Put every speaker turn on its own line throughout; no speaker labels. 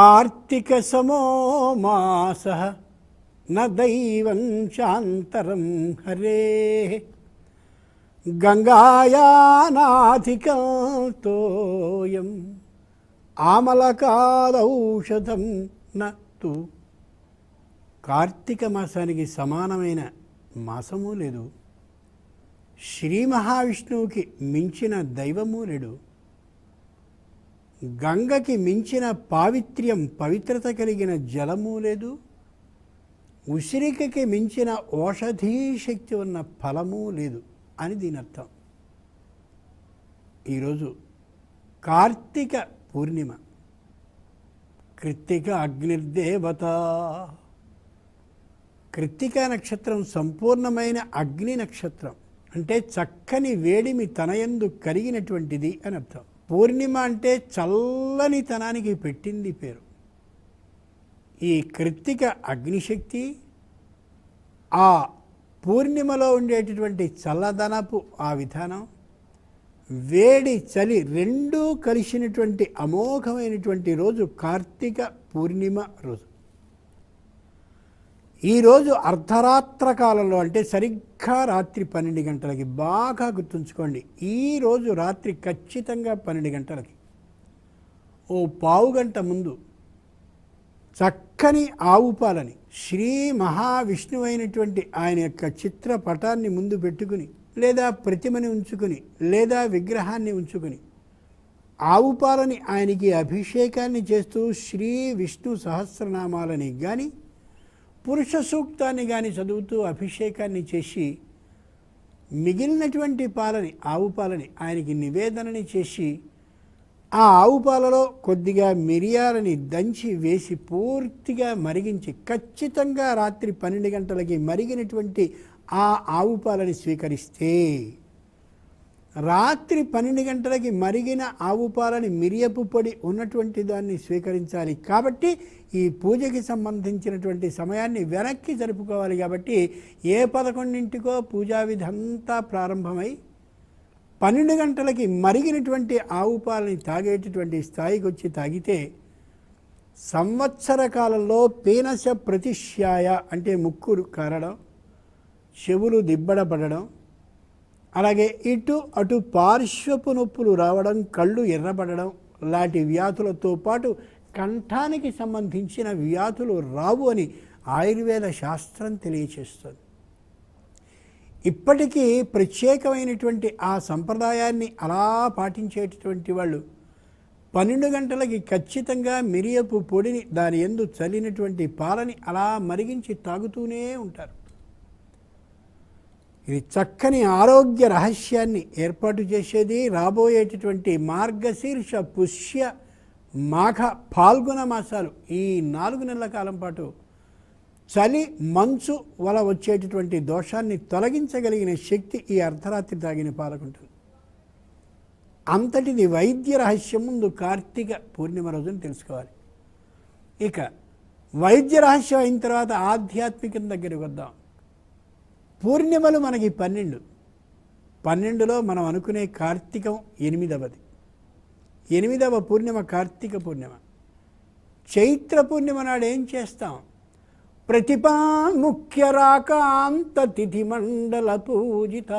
న కార్తీక సమో మాస న శాంతరం హరే. గంగాయానాధికతోయం ఆమలకాదౌషధం నూ కార్తీక మాసానికి సమానమైన మాసము లేదు. శ్రీ మహావిష్ణువుకి మించిన దైవము లేడు. గంగకి మించిన పావిత్ర్యం పవిత్రత కలిగిన జలము లేదు. ఉసిరికకి మించిన ఓషధీ శక్తి ఉన్న ఫలము లేదు అని దీని అర్థం. ఈరోజు కార్తీక పూర్ణిమ. కృత్తిక అగ్నిర్దేవత. కృత్తిక నక్షత్రం సంపూర్ణమైన అగ్ని నక్షత్రం. అంటే చక్కని వేడిమి తనయందు కలిగినటువంటిది అని అర్థం. పూర్ణిమ అంటే చల్లని తనానికి పెట్టింది పేరు. ఈ కృత్తిక అగ్నిశక్తి ఆ పూర్ణిమలో ఉండేటటువంటి చల్లదనపు ఆ విధానం వేడి చలి రెండూ కలిసినటువంటి అమోఘమైనటువంటి రోజు కార్తీక పూర్ణిమ రోజు. ఈరోజు అర్ధరాత్ర కాలంలో అంటే సరిగ్గా రాత్రి పన్నెండు గంటలకి బాగా గుర్తుంచుకోండి. ఈరోజు రాత్రి ఖచ్చితంగా పన్నెండు గంటలకి. ఓ పావు గంట ముందు చక్కని ఆవు పాలని శ్రీ మహావిష్ణువైనటువంటి ఆయన యొక్క చిత్రపటాన్ని ముందు పెట్టుకుని లేదా ప్రతిమని ఉంచుకుని లేదా విగ్రహాన్ని ఉంచుకుని ఆవు పాలని ఆయనకి అభిషేకాన్ని చేస్తూ శ్రీ విష్ణు సహస్రనామాలని కానీ పురుష సూక్తాన్ని కానీ చదువుతూ అభిషేకాన్ని చేసి మిగిలినటువంటి పాలని ఆవు పాలని ఆయనకి నివేదనని చేసి ఆ ఆవు పాలలో కొద్దిగా మిరియాలని దంచి వేసి పూర్తిగా మరిగించి ఖచ్చితంగా రాత్రి పన్నెండు గంటలకి మరిగినటువంటి ఆ ఆవు పాలని స్వీకరిస్తే రాత్రి పన్నెండు గంటలకి మరిగిన ఆవు పాలని మిరియపు పొడి ఉన్నటువంటి దాన్ని స్వీకరించాలి. కాబట్టి ఈ పూజకి సంబంధించినటువంటి సమయాన్ని వెనక్కి జరుపుకోవాలి కాబట్టి ఏ పదకొండింటికో పూజా విధంతా ప్రారంభమై పన్నెండు గంటలకి మరిగినటువంటి ఆవు పాలని తాగేటటువంటి స్థాయికి వచ్చి తాగితే సంవత్సర కాలంలో పీనస ప్రతిష్యాయ అంటే ముక్కు కారడం చెవులు దిబ్బడపడడం అలాగే ఇటు అటు పార్శ్వపు నొప్పులు రావడం కళ్ళు ఎర్రబడడం లాంటి వ్యాధులతో పాటు కంఠానికి సంబంధించిన వ్యాధులు రావు అని ఆయుర్వేద శాస్త్రం తెలియచేస్తుంది. ఇప్పటికీ ప్రత్యేకమైనటువంటి ఆ సంప్రదాయాన్ని అలా పాటించేటటువంటి వాళ్ళు పన్నెండు గంటలకి ఖచ్చితంగా మిరియపు పొడిని దాని ఎందు చల్లినటువంటి పాలని అలా మరిగించి తాగుతూనే ఉంటారు. ఇది చక్కని ఆరోగ్య రహస్యాన్ని ఏర్పాటు చేసేది. రాబోయేటటువంటి మార్గశీర్ష పుష్య మాఘ పాల్గొన మాసాలు ఈ నాలుగు నెలల కాలం పాటు చలి మంచు వల వచ్చేటటువంటి దోషాన్ని తొలగించగలిగిన శక్తి ఈ అర్ధరాత్రి తాగిన పాలకుంటుంది. అంతటిది వైద్య రహస్యం ముందు కార్తీక పూర్ణిమ రోజున తెలుసుకోవాలి. ఇక వైద్య రహస్యం అయిన తర్వాత ఆధ్యాత్మికం దగ్గరికి వద్దాం. పూర్ణిమలు మనకి పన్నెండు. పన్నెండులో మనం అనుకునే కార్తీకం ఎనిమిదవది. ఎనిమిదవ పూర్ణిమ కార్తీక పూర్ణిమ. చైత్ర పూర్ణిమ నాడు ఏం చేస్తాం? ప్రతిపా ముఖ్య రాకాంత తిథి మండల పూజిత.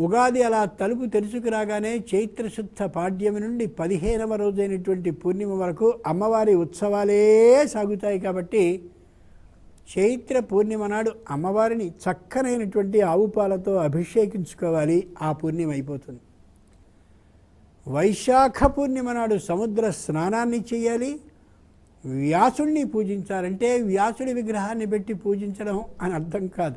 ఉగాది అలా తలుపు తెరుచుకు రాగానే చైత్రశుద్ధ పాడ్యమి నుండి పదిహేనవ రోజైనటువంటి పూర్ణిమ వరకు అమ్మవారి ఉత్సవాలే సాగుతాయి కాబట్టి చైత్ర పూర్ణిమ నాడు అమ్మవారిని చక్కనైనటువంటి ఆవు పాలతో అభిషేకించుకోవాలి. ఆ పూర్ణిమ అయిపోతుంది. వైశాఖ పూర్ణిమ నాడు సముద్ర స్నానాన్ని చేయాలి. వ్యాసుడిని పూజించాలంటే వ్యాసుడి విగ్రహాన్ని పెట్టి పూజించడం అని అర్థం కాదు.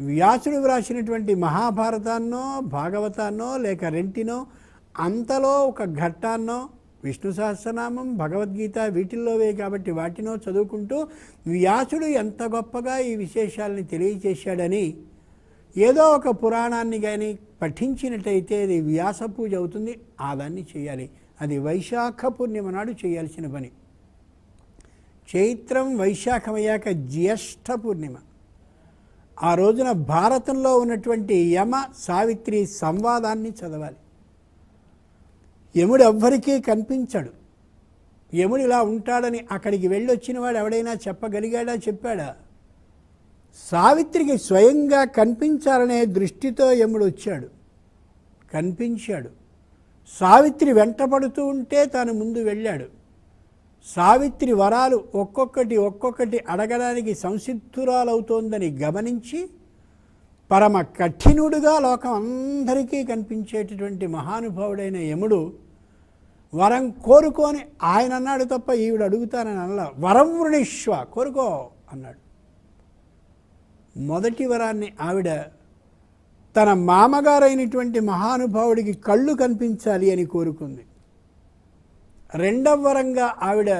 వ్యాసుడు వ్రాసినటువంటి మహాభారతాన్నో భాగవతాన్నో లేక రెంటినో అంతలో ఒక ఘట్టాన్నో విష్ణు సహస్రనామం భగవద్గీత వీటిల్లోవే కాబట్టి వాటినో చదువుకుంటూ వ్యాసుడు ఎంత గొప్పగా ఈ విశేషాలని తెలియచేశాడని ఏదో ఒక పురాణాన్ని కానీ పఠించినట్టయితే అది వ్యాస పూజ అవుతుంది. ఆ దాన్ని చేయాలి. అది వైశాఖ పూర్ణిమ నాడు చేయాల్సిన పని. చైత్రం వైశాఖమయ్యాక జ్యేష్ఠ పూర్ణిమ. ఆ రోజున భారతంలో ఉన్నటువంటి యమ సావిత్రి సంవాదాన్ని చదవాలి. యముడు ఎవ్వరికీ కనిపించడు. యముడు ఇలా ఉంటాడని అక్కడికి వెళ్ళొచ్చిన వాడు ఎవడైనా చెప్పగలిగాడా? చెప్పాడా? సావిత్రికి స్వయంగా కనిపించాలనే దృష్టితో యముడు వచ్చాడు కనిపించాడు. సావిత్రి వెంటపడుతూ ఉంటే తాను ముందు వెళ్ళాడు. సావిత్రి వరాలు ఒక్కొక్కటి ఒక్కొక్కటి అడగడానికి సంసిద్ధురాలవుతోందని గమనించి పరమ కఠినుడుగా లోకం అందరికీ కనిపించేటటువంటి మహానుభావుడైన యముడు వరం కోరుకొని ఆయన అన్నాడు తప్ప ఈవిడ అడుగుతానని అనలా. వరం వృణీశ్వ కోరుకో అన్నాడు. మొదటి వరాన్ని ఆవిడ తన మామగారైనటువంటి మహానుభావుడికి కళ్ళు కనిపించాలి అని కోరుకుంది. రెండవ వరంగా ఆవిడ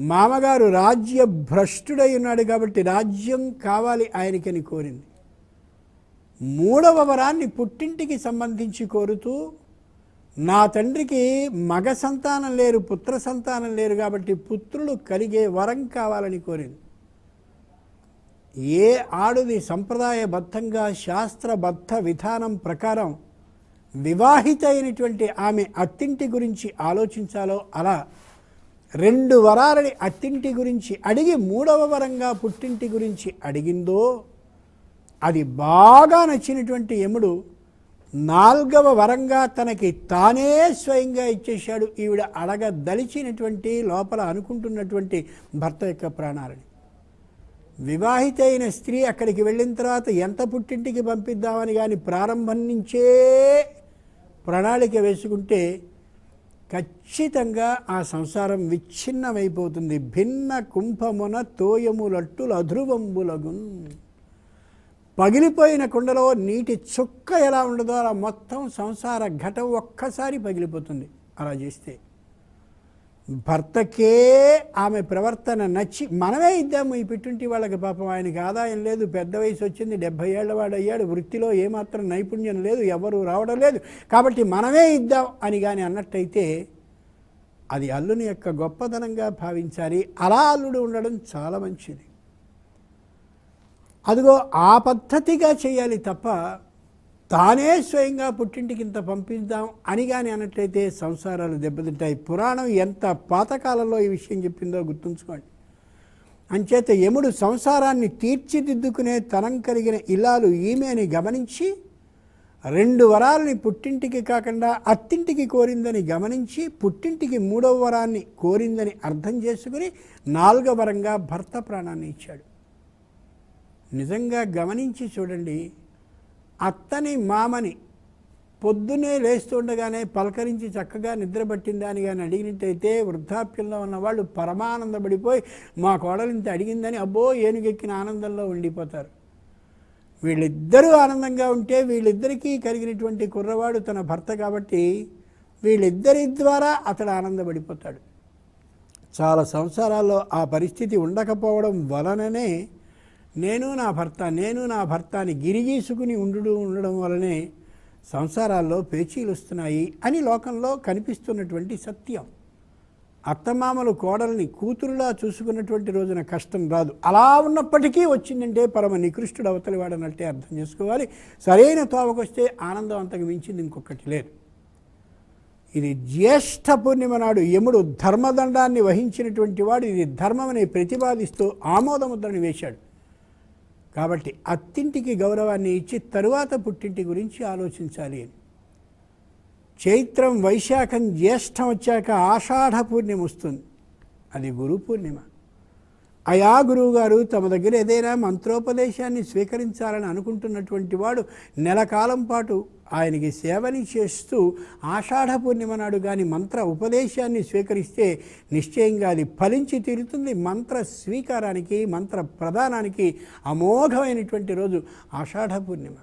మామగారు రాజ్య భ్రష్టుడై ఉన్నాడు కాబట్టి రాజ్యం కావాలి ఆయనకని కోరింది. మూడవ వరాన్ని పుట్టింటికి సంబంధించి కోరుతూ నా తండ్రికి మగ సంతానం లేరు పుత్ర సంతానం లేరు కాబట్టి పుత్రులు కలిగే వరం కావాలని కోరింది. ఏ ఆడుది సంప్రదాయబద్ధంగా శాస్త్రబద్ధ విధానం ప్రకారం వివాహిత అయినటువంటి ఆమె అత్తింటి గురించి ఆలోచించాలో అలా రెండు వరాలని అత్తింటి గురించి అడిగి మూడవ వరంగా పుట్టింటి గురించి అడిగిందో అది బాగా నచ్చినటువంటి యముడు నాల్గవ వరంగా తనకి తానే స్వయంగా ఇచ్చేశాడు. ఈవిడ అడగదలిచినటువంటి లోపల అనుకుంటున్నటువంటి భర్త యొక్క ప్రాణాలని. వివాహిత అయిన స్త్రీ అక్కడికి వెళ్ళిన తర్వాత ఎంత పుట్టింటికి పంపిద్దామని కానీ ప్రారంభం నుంచే ప్రణాళిక వేసుకుంటే ఖచ్చితంగా ఆ సంసారం విచ్ఛిన్నమైపోతుంది. భిన్న కుంభమున తోయములట్టుల అధ్రువంబులగున్. పగిలిపోయిన కుండలో నీటి చుక్క ఎలా ఉండదో అలా మొత్తం సంసార ఘటం ఒక్కసారి పగిలిపోతుంది. అలా చేస్తే భర్తకే ఆమె ప్రవర్తన నచ్చి మనమే ఇద్దాము ఈ పిట్టుంటి వాళ్ళకి పాపం ఆయనకి ఆదాయం లేదు పెద్ద వయసు వచ్చింది డెబ్భై ఏళ్ళ వాడు అయ్యాడు వృత్తిలో ఏమాత్రం నైపుణ్యం లేదు ఎవరు రావడం లేదు. కాబట్టి మనమే ఇద్దాం అని కానీ అన్నట్టయితే అది అల్లుని యొక్క గొప్పతనంగా భావించాలి. అలా అల్లుడు ఉండడం చాలా మంచిది. అదిగో ఆ పద్ధతిగా చేయాలి తప్ప తానే స్వయంగా పుట్టింటికి ఇంత పంపిద్దాం అని కానీ అన్నట్లయితే సంసారాలు దెబ్బతింటాయి. పురాణం ఎంత పాతకాలంలో ఈ విషయం చెప్పిందో గుర్తుంచుకోండి. అంచేత యముడు సంసారాన్ని తీర్చిదిద్దుకునే తనం కలిగిన ఇల్లాలు ఈమె అని గమనించి రెండు వరాలని పుట్టింటికి కాకుండా అత్తింటికి కోరిందని గమనించి పుట్టింటికి మూడవ వరాన్ని కోరిందని అర్థం చేసుకుని నాలుగవ వరంగా భర్త ప్రాణాన్ని ఇచ్చాడు. నిజంగా గమనించి చూడండి అత్తని మామని పొద్దునే లేస్తుండగానే పలకరించి చక్కగా నిద్రపట్టిందా అని కానీ అడిగినట్టయితే వృద్ధాప్యంలో ఉన్న వాళ్ళు పరమానందపడిపోయి మా కోడలు ఇంత అడిగిందని అబ్బో ఏనుగెక్కిన ఆనందంలో ఉండిపోతారు. వీళ్ళిద్దరూ ఆనందంగా ఉంటే వీళ్ళిద్దరికీ కలిగినటువంటి కుర్రవాడు తన భర్త కాబట్టి వీళ్ళిద్దరి ద్వారా అతడు ఆనందపడిపోతాడు. చాలా సంవత్సరాల్లో ఆ పరిస్థితి ఉండకపోవడం వలననే నేను నా భర్త నేను నా భర్త అని గిరిగీసుకుని ఉండు ఉండడం వలనే సంసారాల్లో పేచీలు వస్తున్నాయి అని లోకంలో కనిపిస్తున్నటువంటి సత్యం. అత్తమామలు కోడల్ని కూతురులా చూసుకున్నటువంటి రోజున కష్టం రాదు. అలా ఉన్నప్పటికీ వచ్చిందంటే పరమ నికృష్టుడు అవతలి వాడనట్టే అర్థం చేసుకోవాలి. సరైన తోవకొస్తే ఆనందం అంతకు మించింది ఇంకొకటి లేదు. ఇది జ్యేష్ఠ పూర్ణిమ నాడు యముడు ధర్మదండాన్ని వహించినటువంటి వాడు. ఇది ధర్మమని ప్రతిపాదిస్తూ ఆమోదముద్రని వేశాడు. కాబట్టి అత్తింటికి గౌరవాన్ని ఇచ్చి తరువాత పుట్టింటి గురించి ఆలోచించాలి. అని చైత్రం వైశాఖం జ్యేష్ఠం వచ్చాక ఆషాఢ పూర్ణిమ వస్తుంది. అది గురు పూర్ణిమ. అయా గురువుగారు తమ దగ్గర ఏదైనా మంత్రోపదేశాన్ని స్వీకరించాలని అనుకుంటున్నటువంటి వాడు నెల కాలం పాటు ఆయనకి సేవని చేస్తూ ఆషాఢ పూర్ణిమ నాడు కానీ మంత్ర ఉపదేశాన్ని స్వీకరిస్తే నిశ్చయంగా అది ఫలించి తీరుతుంది. మంత్ర స్వీకారానికి మంత్ర ప్రదానానికి అమోఘమైనటువంటి రోజు ఆషాఢ పూర్ణిమ.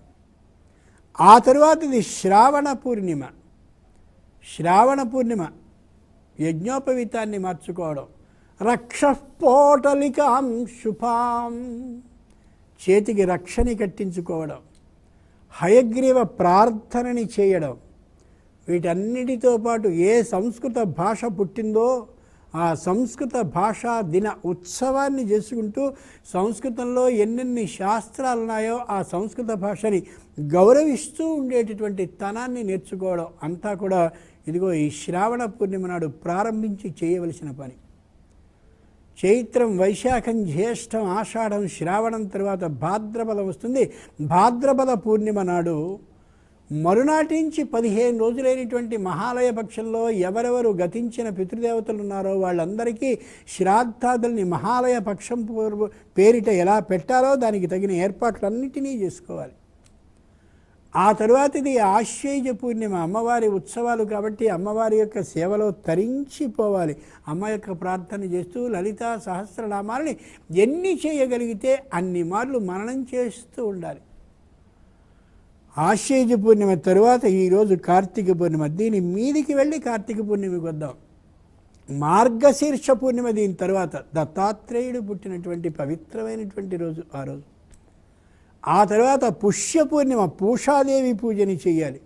ఆ తరువాతది శ్రావణ పూర్ణిమ. శ్రావణ పూర్ణిమ యజ్ఞోపవీతాన్ని మార్చుకోవడం. రక్షపోటలికాం శుభాం. చేతికి రక్షని కట్టించుకోవడం హయగ్రీవ ప్రార్థనని చేయడం వీటన్నిటితో పాటు ఏ సంస్కృత భాష పుట్టిందో ఆ సంస్కృత భాషా దిన ఉత్సవాన్ని చేసుకుంటూ సంస్కృతంలో ఎన్నెన్ని శాస్త్రాలు ఉన్నాయో ఆ సంస్కృత భాషని గౌరవిస్తూ ఉండేటటువంటి తనాన్ని నేర్చుకోవడం అంతా కూడా ఇదిగో ఈ శ్రావణ పూర్ణిమ నాడు ప్రారంభించి చేయవలసిన పని. చైత్రం వైశాఖం జ్యేష్టం ఆషాఢం శ్రావణం తర్వాత భాద్రపదం వస్తుంది. భాద్రపద పూర్ణిమ నాడు మరునాటి నుంచి పదిహేను రోజులైనటువంటి మహాలయ పక్షంలో ఎవరెవరు గతించిన పితృదేవతలు ఉన్నారో వాళ్ళందరికీ శ్రాద్ధాదుల్ని మహాలయ పక్షం పూర్వ- పేరిట ఎలా పెట్టాలో దానికి తగిన ఏర్పాట్లన్నిటినీ చేసుకోవాలి. ఆ తరువాతది ఆశ్చర్య పూర్ణిమ అమ్మవారి ఉత్సవాలు కాబట్టి అమ్మవారి యొక్క సేవలో తరించిపోవాలి. అమ్మ యొక్క ప్రార్థన చేస్తూ లలితా సహస్రనామాలని ఎన్ని చేయగలిగితే అన్ని మార్లు మననం చేస్తూ ఉండాలి. ఆశ్చర్య పూర్ణిమ తరువాత ఈరోజు కార్తీక పూర్ణిమ దీని మీదికి వెళ్ళి కార్తీక పూర్ణిమకి వద్దాం. మార్గశీర్ష పూర్ణిమ దీని తర్వాత దత్తాత్రేయుడు పుట్టినటువంటి పవిత్రమైనటువంటి రోజు ఆ రోజు. ఆ తర్వాత పుష్య పూర్ణిమ పూషాదేవి పూజని చేయాలి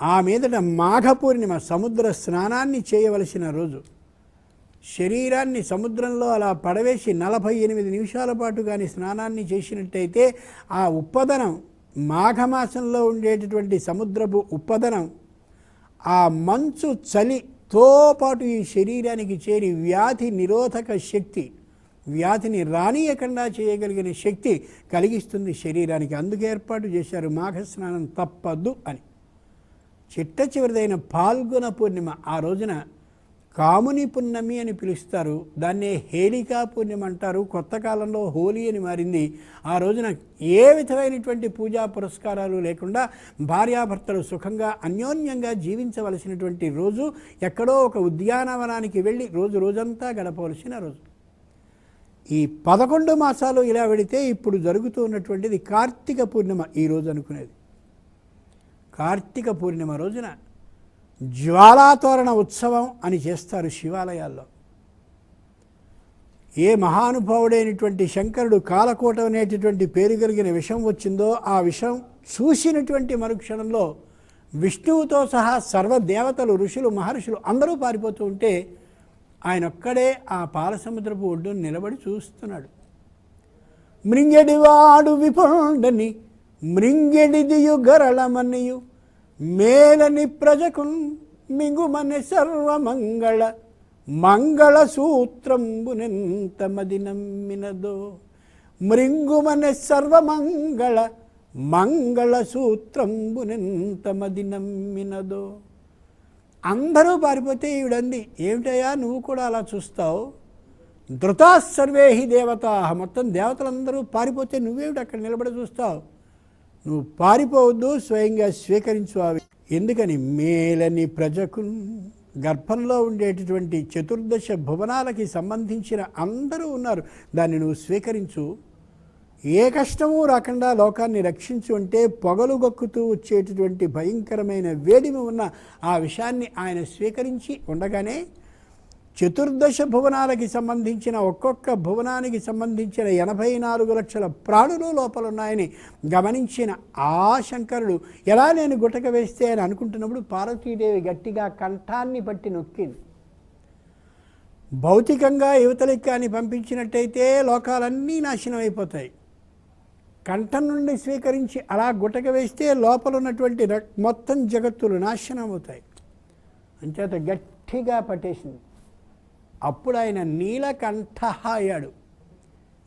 ఆ మీదట మాఘ పూర్ణిమ సముద్ర స్నానాన్ని చేయవలసిన రోజు. శరీరాన్ని సముద్రంలో అలా పడవేసి నలభై ఎనిమిది నిమిషాల పాటు కానీ స్నానాన్ని చేసినట్టయితే ఆ ఉప్పదనం మాఘమాసంలో ఉండేటటువంటి సముద్రపు ఉప్పదనం ఆ మంచు చలితో పాటు ఈ శరీరానికి చేరి వ్యాధి నిరోధక శక్తి వ్యాధిని రానియకుండా చేయగలిగిన శక్తి కలిగిస్తుంది శరీరానికి. అందుకు ఏర్పాటు చేశారు మాఘ స్నానం తప్పద్దు అని. చిట్ట చివరిదైన పాల్గొన పూర్ణిమ ఆ రోజున కాముని పున్నమి అని పిలుస్తారు. దాన్నే హేళికా పూర్ణిమ అంటారు. కొత్త కాలంలో హోలీ అని మారింది. ఆ రోజున ఏ విధమైనటువంటి పూజా పురస్కారాలు లేకుండా భార్యాభర్తలు సుఖంగా అన్యోన్యంగా జీవించవలసినటువంటి రోజు ఎక్కడో ఒక ఉద్యానవనానికి వెళ్ళి రోజు రోజంతా గడపవలసిన రోజు. ఈ పదకొండు మాసాలు ఇలా పెడితే ఇప్పుడు జరుగుతూ ఉన్నటువంటిది కార్తీక పూర్ణిమ ఈ రోజు అనుకునేది. కార్తీక పూర్ణిమ రోజున జ్వాలాతోరణ ఉత్సవం అని చేస్తారు శివాలయాల్లో. ఏ మహానుభావుడైనటువంటి శంకరుడు కాలకోట అనేటటువంటి పేరు కలిగిన విషం వచ్చిందో ఆ విషం చూసినటువంటి మరుక్షణంలో విష్ణువుతో సహా సర్వదేవతలు ఋషులు మహర్షులు అందరూ పారిపోతూ ఉంటే ఆయన ఒక్కడే ఆ పాలసముద్రపు ఒడ్డును నిలబడి చూస్తున్నాడు. మృంగెడివాడు విపుండని మృంగెడిదియు గరళమనియు మేలని ప్రజకున్ మిగుమని సర్వమంగళ మంగళ సూత్రంబునెంత మది నమ్మినదో మృంగుమని సర్వమంగళ మంగళ సూత్రంబునెంత మది నమ్మినదో. అందరూ పారిపోతే ఈవిడంది ఏమిటయ్యా నువ్వు కూడా అలా చూస్తావు? ధృతా సర్వేహి దేవతా. మొత్తం దేవతలందరూ పారిపోతే నువ్వేమిటి అక్కడ నిలబడి చూస్తావు? నువ్వు పారిపోవద్దు స్వయంగా స్వీకరించు అవి. ఎందుకని? మేలని ప్రజకు గర్భంలో ఉండేటటువంటి చతుర్దశ భువనాలకి సంబంధించిన అందరూ ఉన్నారు. దాన్ని నువ్వు స్వీకరించు. ఏ కష్టము రాకుండా లోకాన్ని రక్షించి ఉంటే పొగలు గొక్కుతూ వచ్చేటటువంటి భయంకరమైన వేడిమి ఉన్న ఆ విషయాన్ని ఆయన స్వీకరించి ఉండగానే చతుర్దశ భువనాలకి సంబంధించిన ఒక్కొక్క భువనానికి సంబంధించిన ఎనభై నాలుగు లక్షల ప్రాణులు లోపల ఉన్నాయని గమనించిన ఆ శంకరుడు ఎలా నేను గుటక వేస్తే? అని అనుకుంటున్నప్పుడు పార్వతీదేవి గట్టిగా కంఠాన్ని పట్టి నొక్కింది. భౌతికంగా యువతలకి కానీ పంపించినట్టయితే లోకాలన్నీ నాశనం అయిపోతాయి. కంఠం నుండి స్వీకరించి అలా గుటక వేస్తే లోపల ఉన్నటువంటి రక్- మొత్తం జగత్తులు నాశనం అవుతాయి అంచేత గట్టిగా పట్టేసింది. అప్పుడు ఆయన నీలకంఠ అయ్యాడు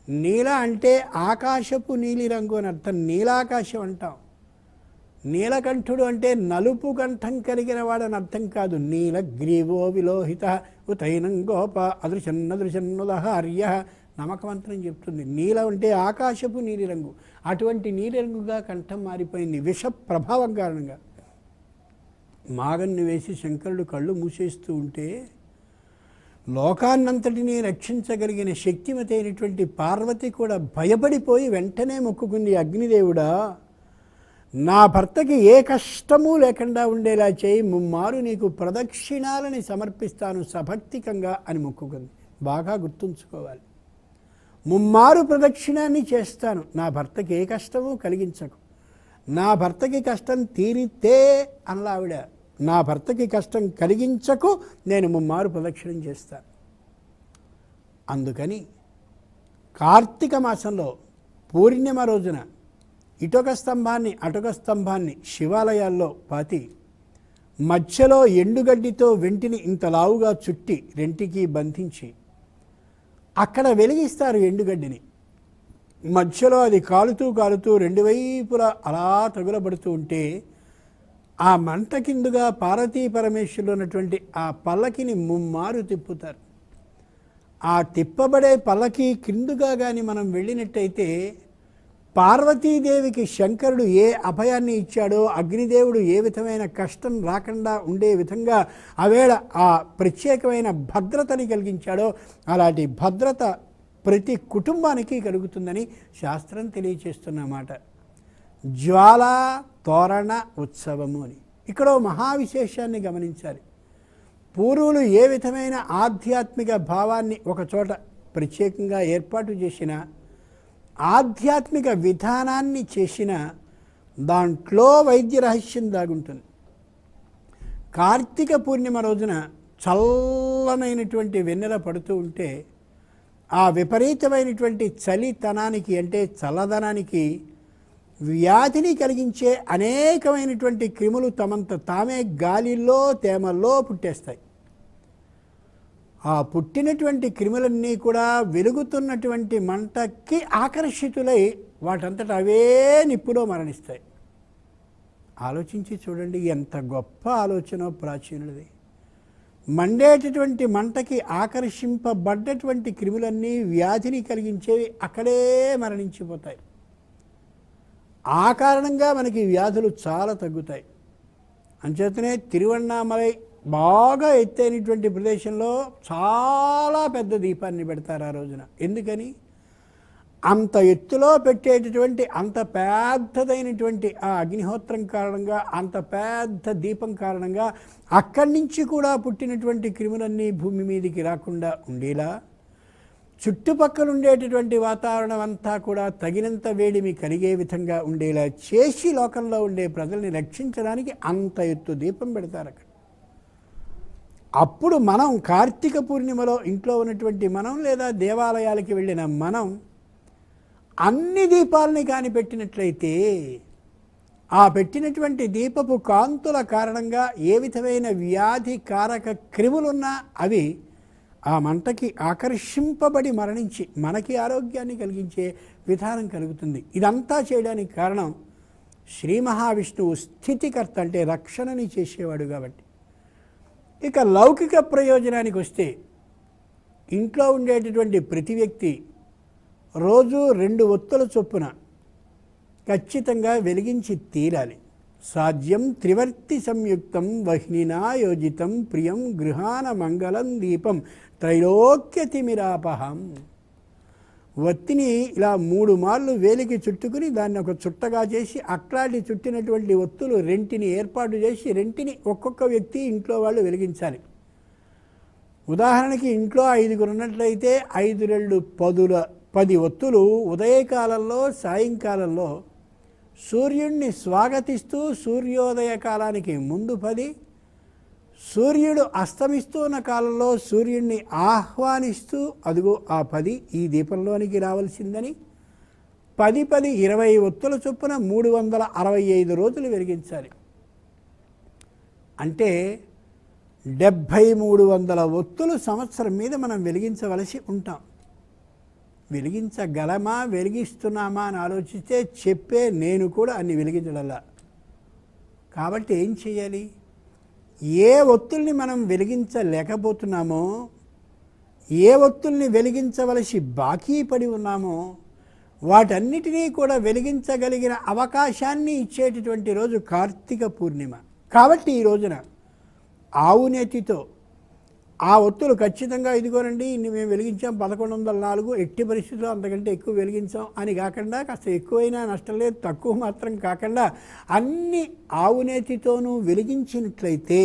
నీల అంటే ఆకాశపు నీలి రంగు అని అర్థం. నీలాకాశం అంటాం. నీలకంఠుడు అంటే నలుపు కంఠం కలిగిన వాడని అర్థం కాదు. నీల గ్రీవో విలోహిత ఉతైనం గోప అదృశన్నదృశన్నుదహార్య నమ్మకమంత్రం చెప్తుంది. నీల అంటే ఆకాశపు నీలిరంగు అటువంటి నీలిరంగుగా కంఠం మారిపోయింది విష ప్రభావం కారణంగా. మాగన్ని వేసి శంకరుడు కళ్ళు మూసేస్తూ ఉంటే లోకాన్నంతటినీ రక్షించగలిగిన శక్తిమతి అయినటువంటి పార్వతి కూడా భయపడిపోయి వెంటనే మొక్కుకుంది అగ్నిదేవుడా నా భర్తకి ఏ కష్టము లేకుండా ఉండేలా చేయి ముమ్మారు నీకు ప్రదక్షిణాలని సమర్పిస్తాను సభక్తికంగా అని మొక్కుకుంది. బాగా గుర్తుంచుకోవాలి. ముమ్మారు ప్రదక్షిణాన్ని చేస్తాను. నా భర్తకి ఏ కష్టమూ కలిగించకు. నా భర్తకి కష్టం తీరితే అలా ఆవిడ నా భర్తకి కష్టం కలిగించకు నేను ముమ్మారు ప్రదక్షిణం చేస్తాను. అందుకని కార్తీక మాసంలో పూర్ణిమ రోజున ఇటొక స్తంభాన్ని అటొక స్తంభాన్ని శివాలయాల్లో పాతి మధ్యలో ఎండుగడ్డితో వెంటిని ఇంత లావుగా చుట్టి రెంటికి బంధించి అక్కడ వెలిగిస్తారు ఎండుగడ్డిని. మధ్యలో అది కాలుతూ కాలుతూ రెండు వైపులా అలా తగులబడుతూ ఉంటే ఆ మంట కిందుగా పార్వతీ పరమేశ్వరులు ఉన్నటువంటి ఆ పల్లకిని ముమ్మారు తిప్పుతారు. ఆ తిప్పబడే పల్లకి కిందుగా కానీ మనం వెళ్ళినట్టయితే పార్వతీదేవికి శంకరుడు ఏ అభయాన్ని ఇచ్చాడో అగ్నిదేవుడు ఏ విధమైన కష్టం రాకుండా ఉండే విధంగా ఆవేళ ఆ ప్రత్యేకమైన భద్రతని కలిగించాడో అలాంటి భద్రత ప్రతి కుటుంబానికి కలుగుతుందని శాస్త్రం తెలియచేస్తున్నమాట జ్వాల తోరణ ఉత్సవము అని. ఇక్కడ మహావిశేషాన్ని గమనించాలి. పూర్వులు ఏ విధమైన ఆధ్యాత్మిక భావాన్ని ఒకచోట ప్రత్యేకంగా ఏర్పాటు చేసిన ఆధ్యాత్మిక విధానాన్ని చేసిన దాంట్లో వైద్య రహస్యం దాగుంటుంది. కార్తీక పూర్ణిమ రోజున చల్లనైనటువంటి వెన్నెల పడుతూ ఉంటే ఆ విపరీతమైనటువంటి చలితనానికి అంటే చల్లదనానికి వ్యాధిని కలిగించే అనేకమైనటువంటి క్రిములు తమంత తామే గాలిలో తేమల్లో పుట్టేస్తాయి. ఆ పుట్టినటువంటి క్రిములన్నీ కూడా వెలుగుతున్నటువంటి మంటకి ఆకర్షితులై వాటంతట అవే నిప్పులో మరణిస్తాయి. ఆలోచించి చూడండి ఎంత గొప్ప ఆలోచన ప్రాచీనులది. మండేటటువంటి మంటకి ఆకర్షింపబడ్డటువంటి క్రిములన్నీ వ్యాధిని కలిగించేవి అక్కడే మరణించిపోతాయి. ఆ కారణంగా మనకి వ్యాధులు చాలా తగ్గుతాయి. అంచేతనే తిరువన్నామలై బాగా ఎత్తైనటువంటి ప్రదేశంలో చాలా పెద్ద దీపాన్ని పెడతారు ఆ రోజున. ఎందుకని? అంత ఎత్తులో పెట్టేటటువంటి అంత పెద్దదైనటువంటి ఆ అగ్నిహోత్రం కారణంగా అంత పెద్ద దీపం కారణంగా అక్కడి నుంచి కూడా పుట్టినటువంటి క్రిములన్నీ భూమి మీదకి రాకుండా ఉండేలా చుట్టుపక్కల ఉండేటటువంటి వాతావరణం అంతా కూడా తగినంత వేడిమి కలిగే విధంగా ఉండేలా చేసి లోకంలో ఉండే ప్రజల్ని రక్షించడానికి అంత ఎత్తు దీపం పెడతారు అక్కడ అప్పుడు మనం కార్తీక పూర్ణిమలో ఇంట్లో ఉన్నటువంటి మనం లేదా దేవాలయాలకి వెళ్ళిన మనం అన్ని దీపాలని కాని పెట్టినట్లయితే ఆ పెట్టినటువంటి దీపపు కాంతుల కారణంగా ఏ విధమైన వ్యాధి కారక క్రిములున్నా అవి ఆ మంటకి ఆకర్షింపబడి మరణించి మనకి ఆరోగ్యాన్ని కలిగించే విధానం కలుగుతుంది. ఇదంతా చేయడానికి కారణం శ్రీ మహావిష్ణువు స్థితికర్త అంటే రక్షణని చేసేవాడు కాబట్టి. ఇక లౌకిక ప్రయోజనానికి వస్తే ఇంట్లో ఉండేటటువంటి ప్రతి వ్యక్తి రోజు రెండు ఒత్తుల చొప్పున ఖచ్చితంగా వెలిగించి తీరాలి. సాధ్యం త్రివర్తి సంయుక్తం వహ్నినా యోజితం ప్రియం గృహాన మంగళం దీపం త్రైలోక్యతిమిరాపహం వత్తిని ఇలా మూడు మార్లు వేలికి చుట్టుకుని దాన్ని ఒక చుట్టగా చేసి అట్లాంటి చుట్టినటువంటి ఒత్తులు రెంటిని ఏర్పాటు చేసి రెంటిని ఒక్కొక్క వ్యక్తి ఇంట్లో వాళ్ళు వెలిగించాలి. ఉదాహరణకి ఇంట్లో ఐదుగురు ఉన్నట్లయితే ఐదు రెండు పదుల పది ఒత్తులు ఉదయకాలంలో సాయంకాలంలో సూర్యుడిని స్వాగతిస్తూ సూర్యోదయ కాలానికి ముందు పది సూర్యుడు అస్తమిస్తున్న కాలంలో సూర్యుడిని ఆహ్వానిస్తూ అదిగో ఆ పది ఈ దీపంలోనికి రావాల్సిందని పది పది ఇరవై ఒత్తుల చొప్పున మూడు వందల అరవై ఐదు రోజులు వెలిగించాలి. అంటే డెబ్భై మూడు వందల ఒత్తులు సంవత్సరం మీద మనం వెలిగించవలసి ఉంటాం. వెలిగించగలమా వెలిగిస్తున్నామా అని ఆలోచిస్తే చెప్పే నేను కూడా అన్ని వెలిగించడల్లా. కాబట్టి ఏం చేయాలి? ఏ ఒత్తుల్ని మనం వెలిగించలేకపోతున్నామో ఏ ఒత్తుల్ని వెలిగించవలసి బాకీ పడి ఉన్నామో వాటన్నిటినీ కూడా వెలిగించగలిగిన అవకాశాన్ని ఇచ్చేటటువంటి రోజు కార్తీక పూర్ణిమ. కాబట్టి ఈ రోజున ఆవునేతితో ఆ ఒత్తులు ఖచ్చితంగా ఇదిగోనండి ఇన్ని మేము వెలిగించాం పదకొండు వందల నాలుగు ఎట్టి పరిస్థితుల్లో అంతకంటే ఎక్కువ వెలిగించాం అని కాకుండా కాస్త ఎక్కువైనా నష్టం లేదు తక్కువ మాత్రం కాకుండా అన్ని ఆవునేతితోనూ వెలిగించినట్లయితే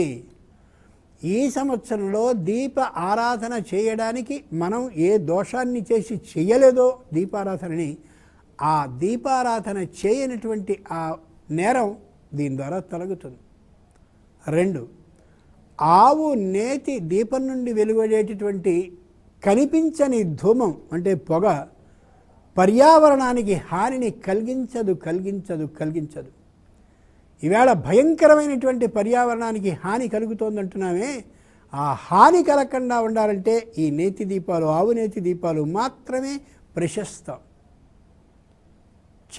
ఈ సంవత్సరంలో దీప ఆరాధన చేయడానికి మనం ఏ దోషాన్ని చేసి చేయలేదో దీపారాధనని ఆ దీపారాధన చేయనటువంటి ఆ నేరం దీని ద్వారా తొలగుతుంది. రెండు ఆవు నేతి దీపం నుండి వెలువడేటటువంటి కనిపించని ధూమం అంటే పొగ పర్యావరణానికి హానిని కలిగించదు కలిగించదు కలిగించదు. ఈవేళ భయంకరమైనటువంటి పర్యావరణానికి హాని కలుగుతోందంటున్నామే. ఆ హాని కలగకుండా ఉండాలంటే ఈ నేతి దీపాలు ఆవు నేతి దీపాలు మాత్రమే ప్రశస్తం.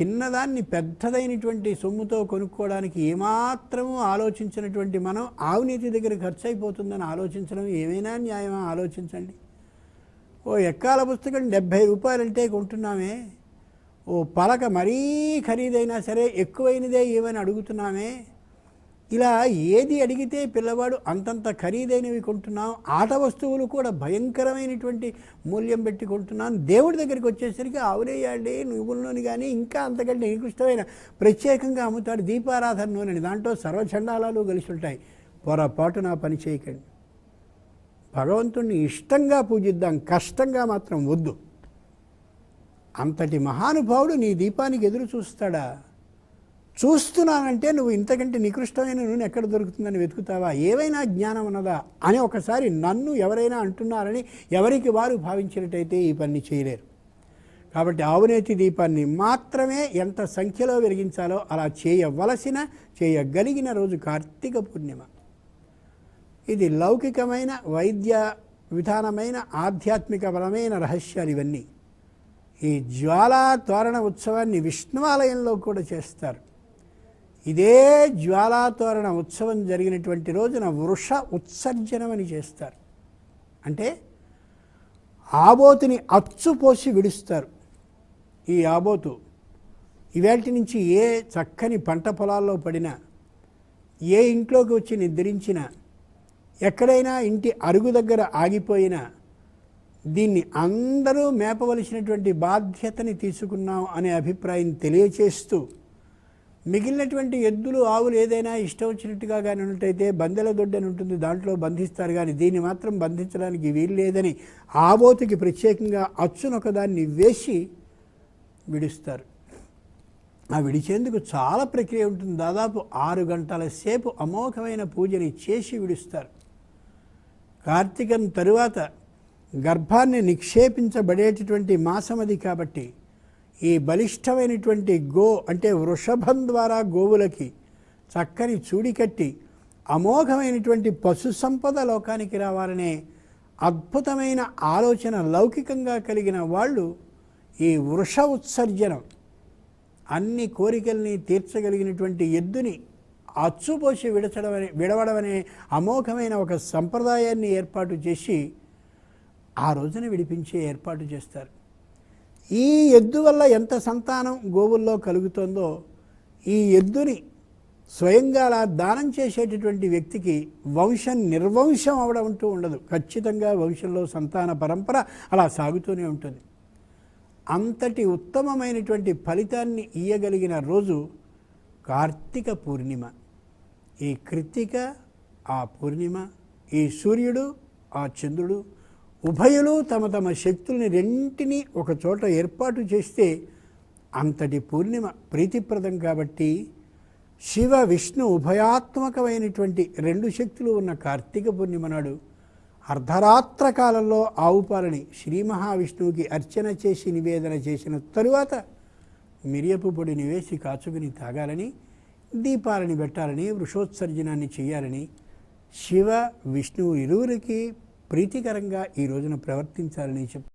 చిన్నదాన్ని పెద్దదైనటువంటి సొమ్ముతో కొనుక్కోవడానికి ఏమాత్రము ఆలోచించినటువంటి మనం ఆవునీతి దగ్గర ఖర్చు అయిపోతుందని ఆలోచించడం ఏమైనా న్యాయమా? ఆలోచించండి. ఓ ఎక్కాల పుస్తకం డెబ్భై రూపాయలంటే కొంటున్నామే. ఓ పలక మరీ ఖరీదైనా సరే ఎక్కువైనదే ఏమని అడుగుతున్నామే? ఇలా ఏది అడిగితే పిల్లవాడు అంతంత ఖరీదైనవి కొంటున్నాం ఆట వస్తువులు కూడా భయంకరమైనటువంటి మూల్యం పెట్టి కొంటున్నాను దేవుడి దగ్గరికి వచ్చేసరికి ఆవునేయాడి నువ్వుల నూనె కానీ ఇంకా అంతకంటే నికృష్టమైన ప్రత్యేకంగా అమ్ముతాడు దీపారాధన నూనెని. దాంట్లో సర్వచండాలాలు కలిసి ఉంటాయి. పొరపాటు నా పని చేయకండి. భగవంతుణ్ణి ఇష్టంగా పూజిద్దాం కష్టంగా మాత్రం వద్దు. అంతటి మహానుభావుడు నీ దీపానికి ఎదురు చూస్తాడా? చూస్తున్నానంటే నువ్వు ఇంతకంటే నికృష్టమైన నూనె ఎక్కడ దొరుకుతుందని వెతుకుతావా? ఏవైనా జ్ఞానం ఉన్నదా? అని ఒకసారి నన్ను ఎవరైనా అంటున్నారని ఎవరికి వారు భావించినట్టయితే ఈ పని చేయలేరు. కాబట్టి ఆవునేతి దీపాన్ని మాత్రమే ఎంత సంఖ్యలో వెలిగించాలో అలా చేయవలసిన చేయగలిగిన రోజు కార్తీక పూర్ణిమ. ఇది లౌకికమైన వైద్య విధానమైన ఆధ్యాత్మిక బలమైన రహస్యాలు ఇవన్నీ. ఈ జ్వాలా తోరణ ఉత్సవాన్ని విష్ణువాలయంలో కూడా చేస్తారు. ఇదే జ్వాలాతోరణ ఉత్సవం జరిగినటువంటి రోజున వృష ఉత్సర్జనం అని చేస్తారు. అంటే ఆబోతుని అచ్చు పోసి విడుస్తారు. ఈ ఆబోతు ఇవాటి నుంచి ఏ చక్కని పంట పొలాల్లో పడినా ఏ ఇంట్లోకి వచ్చి నిద్రించినా ఎక్కడైనా ఇంటి అరుగు దగ్గర ఆగిపోయినా దీన్ని అందరూ మేపవలసినటువంటి బాధ్యతని తీసుకున్నాం అనే అభిప్రాయం తెలియచేస్తూ మిగిలినటువంటి ఎద్దులు ఆవులు ఏదైనా ఇష్టం వచ్చినట్టుగా కానీ ఉన్నట్టయితే బందెల దొడ్డని ఉంటుంది దాంట్లో బంధిస్తారు. కానీ దీన్ని మాత్రం బంధించడానికి వీలు లేదని ఆబోతుకి ప్రత్యేకంగా అచ్చునొకదాన్ని వేసి విడుస్తారు. ఆ విడిచేందుకు చాలా ప్రక్రియ ఉంటుంది. దాదాపు ఆరు గంటల సేపు అమోఘమైన పూజని చేసి విడుస్తారు. కార్తీకం తరువాత గర్భాన్ని నిక్షేపించబడేటటువంటి మాసం అది కాబట్టి ఈ బలిష్టమైనటువంటి గో అంటే వృషభం ద్వారా గోవులకి చక్కని చూడి కట్టి అమోఘమైనటువంటి పశు సంపద లోకానికి రావాలనే అద్భుతమైన ఆలోచన లౌకికంగా కలిగిన వాళ్ళు ఈ వృష ఉత్సర్జనం అన్ని కోరికల్ని తీర్చగలిగినటువంటి ఎద్దుని అచ్చుపోసి విడచడం అనే విడవడం అనే అమోఘమైన ఒక సంప్రదాయాన్ని ఏర్పాటు చేసి ఆ రోజున విడిపించే ఏర్పాటు చేస్తారు. ఈ ఎద్దు వల్ల ఎంత సంతానం గోవుల్లో కలుగుతుందో ఈ ఎద్దుని స్వయంగా అలా దానం చేసేటటువంటి వ్యక్తికి వంశం నిర్వంశం అవడం అంటూ ఉండదు. ఖచ్చితంగా వంశంలో సంతాన పరంపర అలా సాగుతూనే ఉంటుంది. అంతటి ఉత్తమమైనటువంటి ఫలితాన్ని ఇయ్యగలిగిన రోజు కార్తీక పూర్ణిమ. ఈ కృత్తిక ఆ పూర్ణిమ ఈ సూర్యుడు ఆ చంద్రుడు ఉభయులు తమ తమ శక్తుల్ని రెంటిని ఒక చోట ఏర్పాటు చేస్తే అంతటి పూర్ణిమ ప్రీతిప్రదం కాబట్టి శివ విష్ణు ఉభయాత్మకమైనటువంటి రెండు శక్తులు ఉన్న కార్తీక పూర్ణిమ నాడు అర్ధరాత్ర కాలంలో ఆవు పాలని శ్రీ మహావిష్ణువుకి అర్చన చేసి నివేదన చేసిన తరువాత మిరియపు పొడిని వేసి కాచుకుని తాగాలని దీపాలని పెట్టాలని వృషోత్సర్జనాన్ని చేయాలని శివ విష్ణువు ఇరువురికి ప్రీతికరంగా ఈ రోజున ప్రవర్తించాలని చెప్పి